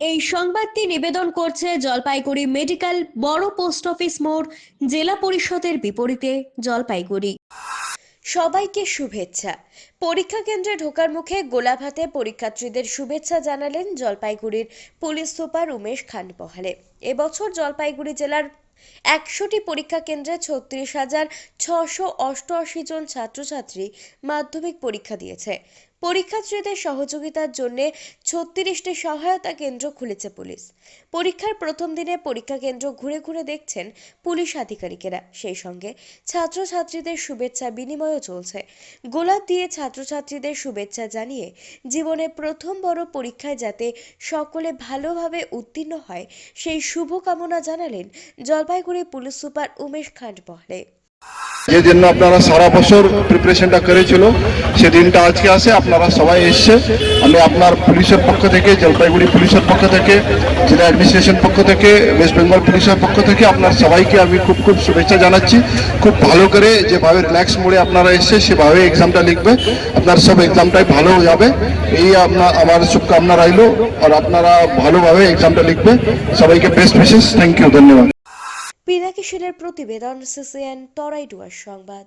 এই সংবাদটি নিবেদন করছে জলপাইগুড়ি মেডিকেল বড় পোস্ট অফিস মোড় জেলা পরিষদের বিপরীতে জলপাইগুড়ি। সবাইকে শুভেচ্ছা। পরীক্ষা কেন্দ্রে ঢোকার মুখে গোলাপ হাতে পরীক্ষার্থীদের শুভেচ্ছা জানালেন জলপাইগুড়ির পুলিশ সুপার উমেশ খান্ডপহালে এবছর জলপাইগুড়ি জেলার একশোটি পরীক্ষা কেন্দ্রে ছত্রিশ হাজার ছশো অষ্টআশি জন ছাত্রছাত্রী মাধ্যমিক পরীক্ষা দিয়েছে। পরীক্ষার্থীদের সহযোগিতার জন্য ছত্রিশটি সহায়তা কেন্দ্র খুলেছে পুলিশ। পরীক্ষার প্রথম দিনে পরীক্ষা কেন্দ্র ঘুরে ঘুরে দেখছেন পুলিশ আধিকারিকেরা। সেই সঙ্গে ছাত্রছাত্রীদের শুভেচ্ছা বিনিময়ও চলছে। গোলাপ দিয়ে ছাত্রছাত্রীদের শুভেচ্ছা জানিয়ে জীবনে প্রথম বড় পরীক্ষায় যাতে সকলে ভালোভাবে উত্তীর্ণ হয়, সেই শুভকামনা জানালেন জলপাইগুড়ি পুলিশ সুপার উমেশ খান্ডপহলে যে জন্য আপনারা সারা বছর প্রিপারেশনটা করেছিল, সে দিনটা আজকে আসে, আপনারা সবাই এসছে আমি আপনার পুলিশের পক্ষ থেকে, জলপাইগুড়ি পুলিশের পক্ষ থেকে, জেলা অ্যাডমিনিস্ট্রেশন পক্ষ থেকে ওয়েস্ট বেঙ্গল পুলিশের পক্ষ থেকে আপনার সবাইকে আমি খুব খুব শুভেচ্ছা জানাচ্ছি। খুব ভালো করে যেভাবে রিল্যাক্স মোডে আপনারা এসছে সেভাবে এক্সামটা লিখবে। আপনার সব এক্সামটাই ভালো যাবে। এই আপনার, আমার শুভকামনা রইল। আর আপনারা ভালোভাবে এক্সামটা লিখবে। সবাইকে বেস্ট উইশেস থ্যাংক ইউ ধন্যবাদ। পিনাকি প্রতিবেদন সিসিএন তরাইডুয়ার সংবাদ।